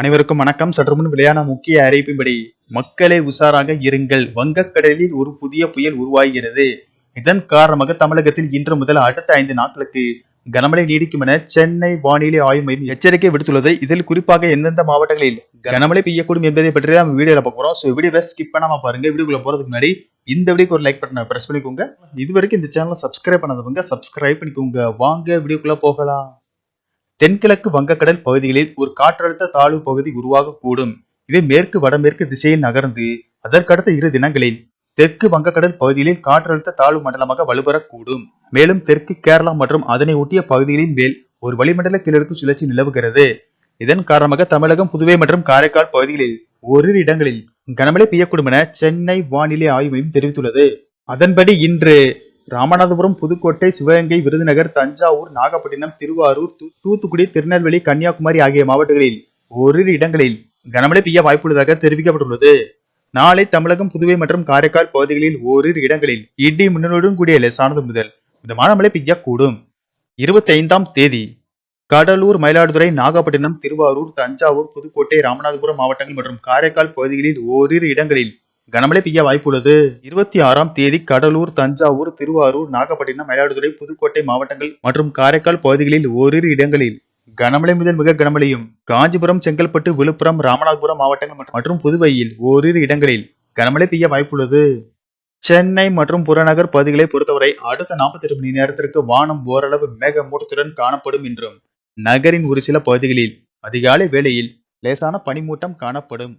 அனைவருக்கும் வணக்கம். சற்று முன் விளையான முக்கிய அறிவிப்பின்படி மக்களே உஷாராக இருங்கள். வங்கக்கடலில் ஒரு புதிய புயல் உருவாகிறது. இதன் காரணமாக தமிழகத்தில் இன்று முதல் அடுத்த ஐந்து நாட்களுக்கு கனமழை நீடிக்கும் என சென்னை வானிலை ஆய்வு மையம் எச்சரிக்கை விடுத்துள்ளது. இதில் குறிப்பாக எந்தெந்த மாவட்டங்களில் கனமழை பெய்யக்கூடும் என்பதை பற்றி நம்ம வீடியோல பார்க்குறோம் ஸோ வீடியோவை ஸ்கிப் பண்ணாம பாருங்க. வீடியோக்குள்ள போறதுக்கு முன்னாடி இந்த வீடியோக்கு ஒரு லைக் பட்டனை பிரஸ் பண்ணிக்கோங்க. இது வரைக்கும் இந்த சேனலை சப்ஸ்கிரைப் பண்ணாதவங்க சப்ஸ்கிரைப் பண்ணிக்கோங்க. வாங்க வீடியோக்குள்ள போகலாம். தென்கிழக்கு வங்கக்கடல் பகுதிகளில் ஒரு காற்றழுத்த தாழ்வு பகுதி உருவாகக்கூடும். இது மேற்கு வடமேற்கு திசையில் நகர்ந்து அதற்கடுத்த இரு தினங்களில் தெற்கு வங்கக்கடல் பகுதிகளில் காற்றழுத்த தாழ்வு மண்டலமாக வலுப்பெறக்கூடும் மேலும் தெற்கு கேரளா மற்றும் அதனை ஒட்டிய பகுதிகளின் மேல் ஒரு வளிமண்டல கீழடுக்கு சுழற்சி நிலவுகிறது. இதன் காரணமாக தமிழகம் புதுவை மற்றும் காரைக்கால் பகுதிகளில் ஓரிரு இடங்களில் கனமழை பெய்யக்கூடும் என சென்னை வானிலை ஆய்வு மையம் தெரிவித்துள்ளது. அதன்படி இன்று ராமநாதபுரம் புதுக்கோட்டை சிவகங்கை விருதுநகர் தஞ்சாவூர் நாகப்பட்டினம் திருவாரூர் தூத்துக்குடி திருநெல்வேலி கன்னியாகுமரி ஆகிய மாவட்டங்களில் ஓரிரு இடங்களில் கனமழை பெய்ய வாய்ப்புள்ளதாக தெரிவிக்கப்பட்டுள்ளது. நாளை தமிழகம் புதுவை மற்றும் காரைக்கால் பகுதிகளில் ஓரிரு இடங்களில் இடி மின்னலுடன் கூடிய லேசானது முதல் மிதமான மழை பெய்யக்கூடும். இருபத்தி ஐந்தாம் தேதி கடலூர் மயிலாடுதுறை நாகப்பட்டினம் திருவாரூர் தஞ்சாவூர் புதுக்கோட்டை ராமநாதபுரம் மாவட்டங்கள் மற்றும் காரைக்கால் பகுதிகளில் ஓரிரு இடங்களில் கனமழை பெய்ய வாய்ப்புள்ளது இருபத்தி ஆறாம் தேதி கடலூர் தஞ்சாவூர் திருவாரூர் நாகப்பட்டினம் மயிலாடுதுறை புதுக்கோட்டை மாவட்டங்கள் மற்றும் காரைக்கால் பகுதிகளில் ஓரிரு இடங்களில் கனமழை முதல் மிக கனமழையும். காஞ்சிபுரம் செங்கல்பட்டு விழுப்புரம் ராமநாதபுரம் மாவட்டங்கள் மற்றும்- புதுவையில் ஓரிரு இடங்களில் கனமழை பெய்ய வாய்ப்புள்ளது சென்னை மற்றும் புறநகர் பகுதிகளை பொறுத்தவரை அடுத்த 48 மணி நேரத்திற்கு வானம் ஓரளவு மேகமூட்டத்துடன் காணப்படும் என்றும் நகரின் ஒரு சில பகுதிகளில் அதிகாலை வேளையில் லேசான பனிமூட்டம் காணப்படும்.